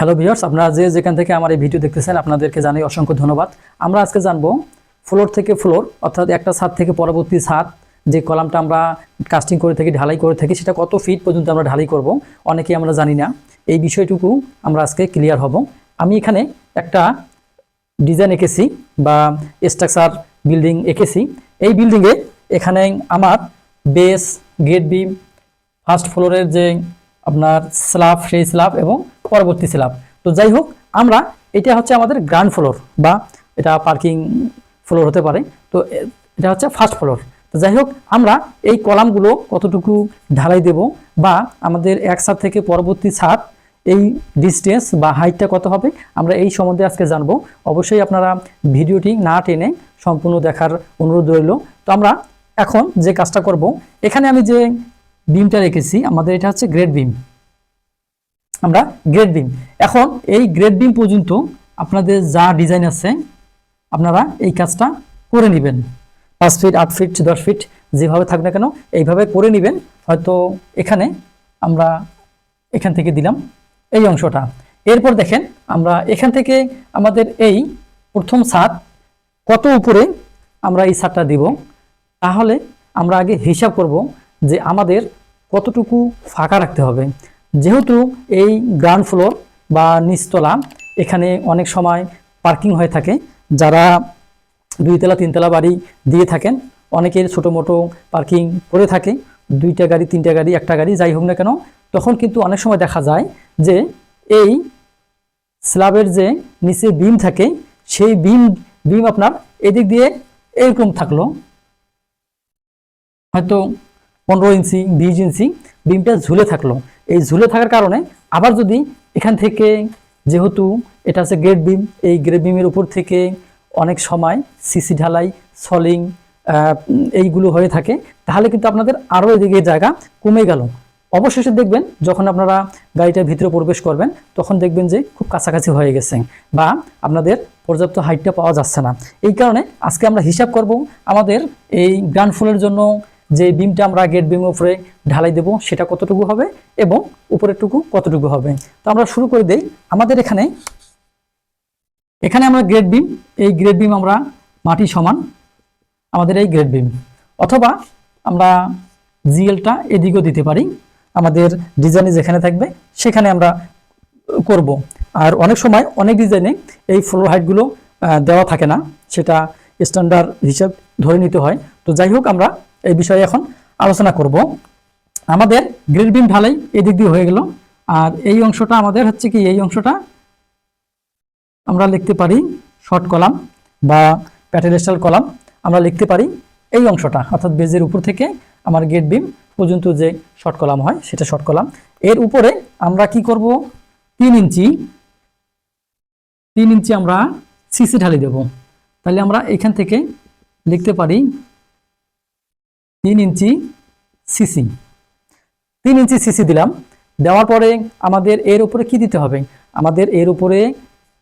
Hello viewers আপনারা যে যেখান থেকে আমার এই ভিডিও দেখতেছেন, আপনাদেরকে জানাই অসংখ্য ধন্যবাদ। আমরা আজকে জানব ফ্লোর থেকে ফ্লোর অর্থাৎ একটা ছাদ থেকে পরবর্তী ছাদ, যে কলামটা আমরা কাস্টিং করে থাকি, ঢালাই করে থাকি, সেটা কত ফিট পর্যন্ত আমরা ঢালাই করব, অনেকেই আমরা জানি না। এই বিষয়টুকু আমরা আজকে ক্লিয়ার হব। আমি এখানে একটা ডিজাইন এঁকেছি বা স্ট্রাকচার বিল্ডিং এঁকেছি। এই বিল্ডিংয়ে এখানে আমার বেস গেট বিম ফার্স্ট ফ্লোরের যে আপনার স্ল্যাব সেই স্ল্যাব এবং পরবর্তী স্ল্যাব তো যাই হোক, আমরা এটা হচ্ছে আমাদের গ্রাউন্ড ফ্লোর বা এটা পার্কিং ফ্লোর হতে পারে। তো এটা হচ্ছে ফার্স্ট ফ্লোর তো যাই হোক, আমরা এই কলামগুলো কতটুকু ঢালাই দেব বা আমাদের এক ছাদ থেকে পরবর্তী ছাদ এই ডিস্টেন্স বা হাইটটা কত হবে, আমরা এই সম্বন্ধে আজকে জানব। অবশ্যই আপনারা ভিডিওটি না টেনে সম্পূর্ণ দেখার অনুরোধ রইল। তো আমরা এখন যে কাজটা করব, এখানে আমি যে বিমটা রেখেছি, আমাদের এটা হচ্ছে গ্রেড বিম আমরা গ্রেড বিম এখন এই গ্রেড বিম পর্যন্ত আপনাদের যা ডিজাইন আছে, আপনারা এই কাজটা করে নেবেন। পাঁচ ফিট আট ফিট দশ ফিট যেভাবে থাক না কেন, এইভাবে করে নেবেন। হয়তো এখানে আমরা এখান থেকে দিলাম এই অংশটা। এরপর দেখেন, আমরা এখান থেকে আমাদের এই প্রথম ছাদ, কত উপরে আমরা এই ছাদটা দিব, তাহলে আমরা আগে হিসাব করব যে আমাদের কতটুকু ফাঁকা রাখতে হবে। যেহেতু এই গ্রাউন্ড ফ্লোর বা নিচতলা এখানে অনেক সময় পার্কিং হয়ে থাকে, যারা দুইতলা, তিনতলা বাড়ি দিয়ে থাকেন, অনেকের ছোটো মোটো পার্কিং করে থাকে, দুইটা গাড়ি, তিনটা গাড়ি, একটা গাড়ি, যাই হোক না কেন, তখন কিন্তু অনেক সময় দেখা যায় যে এই স্ল্যাবের যে নিচে বিম থাকে, সেই বিম বিম আপনার এদিক দিয়ে এরকম থাকল। হয়তো পনেরো ইঞ্চি, বিশ ইঞ্চি বিমটা ঝুলে থাকল। এই ঝুলে থাকার কারণে আবার যদি এখান থেকে যেহেতু এটা হচ্ছে গ্রেড বিম এই গ্রেড বিমের উপর থেকে অনেক সময় সিসি ঢালাই, সলিং এইগুলো হয়ে থাকে, তাহলে কিন্তু আপনাদের আরও এদিকে জায়গা কমে গেল। অবশেষে দেখবেন যখন আপনারা গাড়িটার ভিতরে প্রবেশ করবেন, তখন দেখবেন যে খুব কাছাকাছি হয়ে গেছে বা আপনাদের পর্যাপ্ত হাইটটা পাওয়া যাচ্ছে না। এই কারণে আজকে আমরা হিসাব করব আমাদের এই গ্রাউন্ড ফ্লোরের জন্য যে বিমটা আমরা গেট বিমের উপরে ঢালাই দেব, সেটা কতটুকু হবে এবং উপরেরটুকু কতটুকু হবে? তো আমরা শুরু করে দেই। আমাদের এখানে এখানে আমরা গ্রেড বিম এই গ্রেড বিম আমরা মাটি সমান আমাদের এই গ্রেড বিম অথবা আমরা জিএলটা এদিকেও দিতে পারি। আমাদের ডিজাইনে যেখানে থাকবে, সেখানে আমরা করব। আর অনেক সময় অনেক ডিজাইনে এই ফ্লোর হাইটগুলো দেওয়া থাকে না, সেটা স্ট্যান্ডার্ড হিসাব ধরে নিতে হয়। তো যাই হোক, আমরা এই বিষয়ে এখন আলোচনা করব। আমাদের গ্রিল বিম ঢালাই এদিক দিয়ে হয়ে গেল। আর এই অংশটা আমাদের হচ্ছে কি, এই অংশটা আমরা লিখতে পারি শর্ট কলাম বা প্যাটেলেস্টাল কলাম। আমরা লিখতে পারি এই অংশটা, অর্থাৎ বেজের উপর থেকে আমার গেট বিম পর্যন্ত যে শর্ট কলাম হয় সেটা শর্ট কলাম। এর উপরে আমরা কি করব? তিন ইঞ্চি তিন ইঞ্চি আমরা সিসি ঢালি দেব। তাহলে আমরা এখান থেকে লিখতে পারি তিন ইঞ্চি সিসি তিন ইঞ্চি সিসি দিলাম। দেওয়ার পরে আমাদের এর উপরে কি দিতে হবে? আমাদের এর উপরে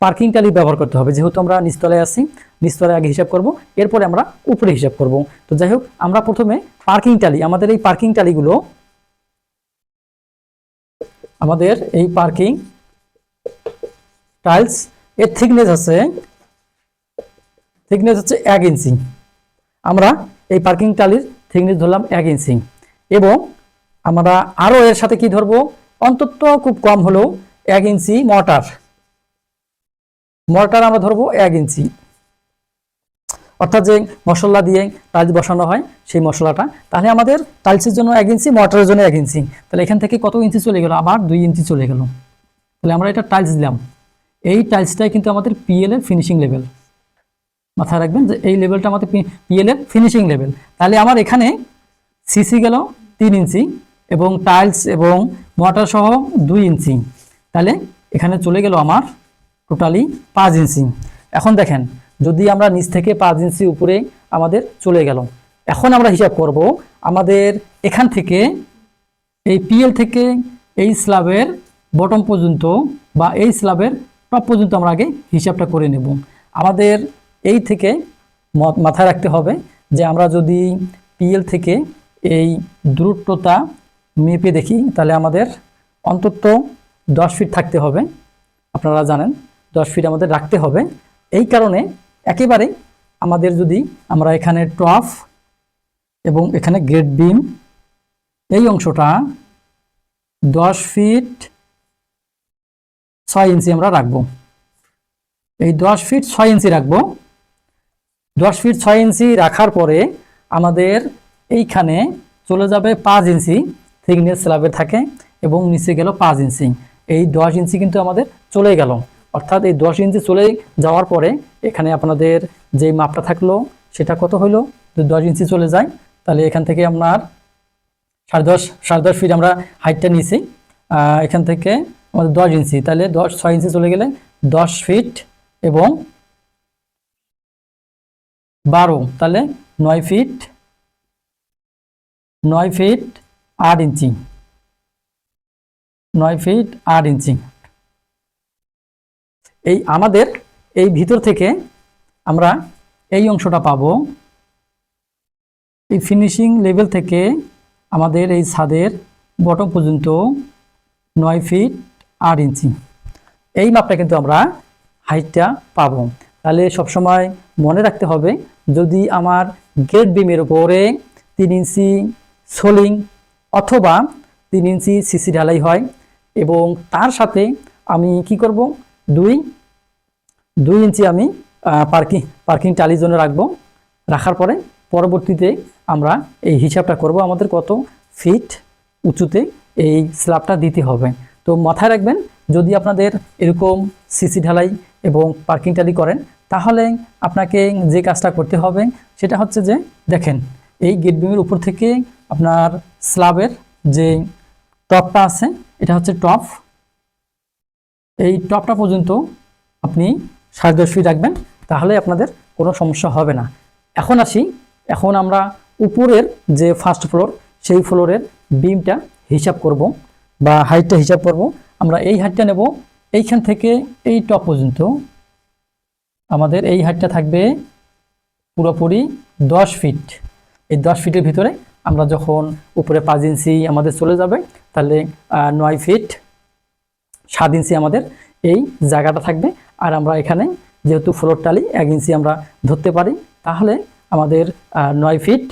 পার্কিং টালি ব্যবহার করতে হবে। যেহেতু আমরা নিচতলায় আছি নিচতলায় আগে হিসাব করব। এরপরে আমরা উপরে হিসাব করব। তো যাই হোক, আমরা প্রথমে পার্কিং টালি আমাদের এই পার্কিং টালিগুলো আমাদের এই পার্কিং টাইলস এর থিকনেস আছে থিকনেস হচ্ছে এক ইঞ্চি। আমরা এই পার্কিং টালির থিকনেস ধরলাম এক ইঞ্চি। এবং আমরা আরও এর সাথে কি ধরবো? অন্তত খুব কম হলেও এক ইঞ্চি মর্টার মর্টার আমরা ধরবো এক ইঞ্চি। অর্থাৎ যে মশলা দিয়ে টাইলস বসানো হয়, সেই মশলাটা। তাহলে আমাদের টাইলসের জন্য এক ইঞ্চি মর্টারের জন্য এক ইঞ্চি। তাহলে এখান থেকে কত ইঞ্চি চলে গেল? আবার দুই ইঞ্চি চলে গেল। তাহলে আমরা এটা টাইলস দিলাম। এই টাইলসটাই কিন্তু আমাদের পিএল এর ফিনিশিং লেভেল মাথায় রাখবেন যে এই লেভেলটা আমাদের পিএল এর ফিনিশিং লেভেল তাহলে আমার এখানে সিসি গেল তিন ইঞ্চি এবং টাইলস এবং মোটর সহ দুই ইঞ্চি। তাহলে এখানে চলে গেল আমার টোটালি পাঁচ ইঞ্চি। এখন দেখেন, যদি আমরা নিচ থেকে পাঁচ ইঞ্চি উপরে আমাদের চলে গেল, এখন আমরা হিসাব করব আমাদের এখান থেকে এই পিএল থেকে এই স্ল্যাবের বটম পর্যন্ত বা এই স্ল্যাবের টপ পর্যন্ত আমরা আগে হিসাবটা করে নেব। আমাদের এই থেকে মাথায় রাখতে হবে যে আমরা যদি পিএল থেকে এই দূরত্বতা মেপে দেখি, তাহলে আমাদের অন্তত দশ ফিট থাকতে হবে। আপনারা জানেন, দশ ফিট আমাদের রাখতে হবে। এই কারণে একেবারে আমাদের যদি আমরা এখানে টফ এবং এখানে গ্রেড বিম এই অংশটা দশ ফিট ছয় ইঞ্চি আমরা রাখব। এই দশ ফিট ছয় ইঞ্চি রাখব। দশ ফিট ছয় ইঞ্চি রাখার পরে আমাদের এইখানে চলে যাবে পাঁচ ইঞ্চি থিকনেস স্ল্যাবের থাকে এবং নিচে গেল পাঁচ ইঞ্চি। এই দশ ইঞ্চি কিন্তু আমাদের চলে গেল। অর্থাৎ এই দশ ইঞ্চি চলে যাওয়ার পরে এখানে আপনাদের যে মাপটা থাকল, সেটা কত হলো যদি দশ ইঞ্চি চলে যায়, তাহলে এখান থেকে আপনার সাড়ে দশ সাড়ে দশ ফিট আমরা হাইটটা নিয়েছি। এখান থেকে আমাদের দশ ইঞ্চি, তাহলে দশ, ছয় ইঞ্চি চলে গেলে দশ ফিট এবং বারো, তাহলে নয় ফিট নয় ফিট আট ইঞ্চি, নয় ফিট আট ইঞ্চি। এই আমাদের এই ভিতর থেকে আমরা এই অংশটা পাবো। এই ফিনিশিং লেভেল থেকে আমাদের এই ছাদের বটম পর্যন্ত নয় ফিট আট ইঞ্চি। এই মাপটা কিন্তু আমরা হাইটটা পাবো। তাহলে সবসময় মনে রাখতে হবে, যদি আমার গেট বিমের উপরে তিন ইঞ্চি সোলিং অথবা তিন ইঞ্চি সিসি ঢালাই হয় এবং তার সাথে আমি কি করব? দুই দুই ইঞ্চি আমি পার্কিং পার্কিং টালির জন্য রাখব। রাখার পরে পরবর্তীতে আমরা এই হিসাবটা করব আমাদের কত ফিট উঁচুতে এই স্ল্যাবটা দিতে হবে। তো মাথায় রাখবেন, যদি আপনাদের এরকম সিসি ঢালাই এবং পার্কিং টালি করেন তাহলে আপনাকে যে কাজটা করতে হবে সেটা হচ্ছে যে দেখেন, এই গেট বিমের উপর থেকে আপনার স্ল্যাবের যে টপটা আছে, এটা হচ্ছে টপ এই টপটা পর্যন্ত আপনি সাড়ে রাখবেন, তাহলে আপনাদের কোনো সমস্যা হবে না। এখন আসি, এখন আমরা উপরের যে ফার্স্ট ফ্লোর সেই ফ্লোরের বিমটা হিসাব করব বা হাইটটা হিসাব করব। আমরা এই হাইটটা নেব এইখান থেকে এই টপ পর্যন্ত। আমাদের এই হাইটটা থাকবে পুরোপুরি দশ ফিট। এই দশ ফিটের ভিতরে আমরা যখন উপরে পাঁচ ইঞ্চি আমাদের চলে যাবে, তাহলে নয় ফিট সাত ইঞ্চি আমাদের এই জায়গাটা থাকবে। আর আমরা এখানে যেহেতু ফ্লোর টালি, এক ইঞ্চি আমরা ধরতে পারি, তাহলে আমাদের নয় ফিট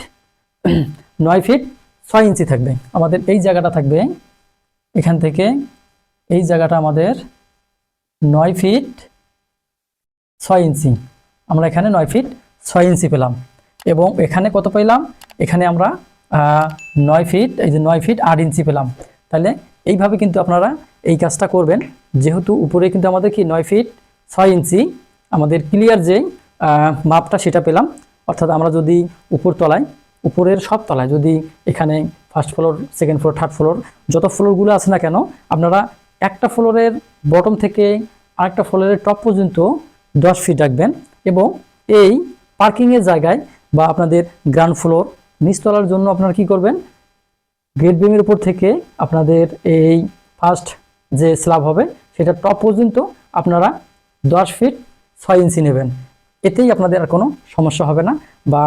নয় ফিট ছয় ইঞ্চি থাকবে। আমাদের এই জায়গাটা থাকবে, এখান থেকে এই জায়গাটা আমাদের নয় ফিট ছয় ইঞ্চি। আমরা এখানে নয় ফিট ছয় ইঞ্চি পেলাম। এবং এখানে কত পেলাম? এখানে আমরা নয় ফিট, এই যে নয় ফিট আট ইঞ্চি পেলাম। তাহলে এইভাবে কিন্তু আপনারা এই কাজটা করবেন। যেহেতু উপরে কিন্তু আমাদের কি নয় ফিট ছয় ইঞ্চি, আমাদের ক্লিয়ার যে মাপটা সেটা পেলাম। অর্থাৎ আমরা যদি উপর তলায়, উপরের সব তলায় যদি এখানে first floor second floor third floor যত ফ্লোরগুলো আছে না কেন, আপনারা একটা ফ্লোরের বটম থেকে আরেকটা ফ্লোরের টপ পর্যন্ত দশ ফিট রাখবেন এবং এই পার্কিংয়ের জায়গায় বা আপনাদের গ্রাউন্ড ফ্লোর নিচতলার জন্য আপনারা কি করবেন? গ্রেড বিমের উপর থেকে আপনাদের এই ফার্স্ট যে স্ল্যাব হবে, সেটা টপ পর্যন্ত আপনারা দশ ফিট ছয় ইঞ্চি নেবেন। এতেই আপনাদের আর কোনো সমস্যা হবে না বা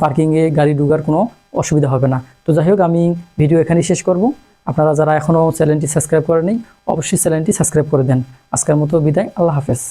পার্কিংয়ে গাড়ি ঢুকার কোনো অসুবিধা হবে না। তো যাই হোক, আমি ভিডিও এখানেই শেষ করব। আপনারা যারা এখনও চ্যানেলটি সাবস্ক্রাইব করেনি অবশ্যই চ্যানেলটি সাবস্ক্রাইব করে দেন। আজকের মতো বিদায়, আল্লাহ হাফেজ।